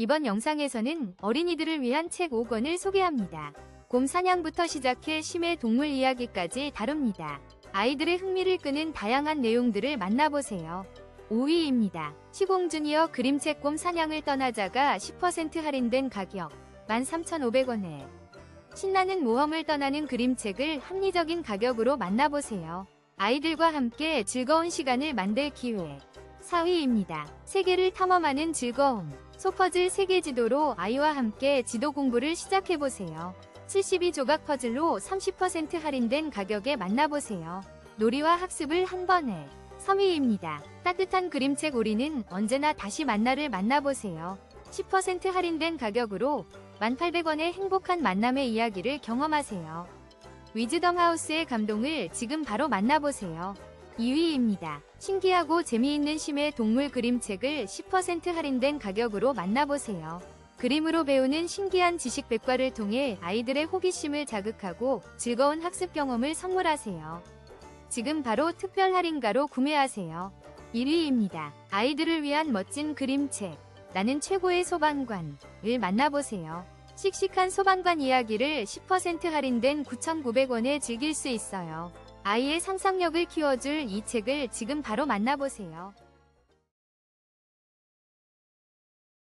이번 영상에서는 어린이들을 위한 책 5권을 소개합니다. 곰 사냥부터 시작해 심해 동물 이야기까지 다룹니다. 아이들의 흥미를 끄는 다양한 내용들을 만나보세요. 5위입니다. 시공 주니어 그림책 곰 사냥을 떠나자가 10% 할인된 가격 13,500원에 신나는 모험을 떠나는 그림책을 합리적인 가격으로 만나보세요. 아이들과 함께 즐거운 시간을 만들 기회 4위입니다. 세계를 탐험하는 즐거움 소퍼즐 세계 지도로 아이와 함께 지도 공부를 시작해보세요. 72조각 퍼즐로 30% 할인된 가격에 만나보세요. 놀이와 학습을 한 번에 3위입니다. 따뜻한 그림책 우리는 언제나 다시 만나를 만나보세요. 10% 할인된 가격으로 1,800원의 행복한 만남의 이야기를 경험하세요. 위즈덤 하우스의 감동을 지금 바로 만나보세요. 2위입니다. 신기하고 재미있는 심해 동물 그림책을 10% 할인된 가격으로 만나보세요. 그림으로 배우는 신기한 지식 백과를 통해 아이들의 호기심을 자극하고 즐거운 학습 경험을 선물하세요. 지금 바로 특별 할인가로 구매하세요. 1위입니다. 아이들을 위한 멋진 그림책. 나는 최고의 소방관을 만나보세요. 씩씩한 소방관 이야기를 10% 할인된 9,900원에 즐길 수 있어요. 아이의 상상력을 키워줄 이 책을 지금 바로 만나보세요.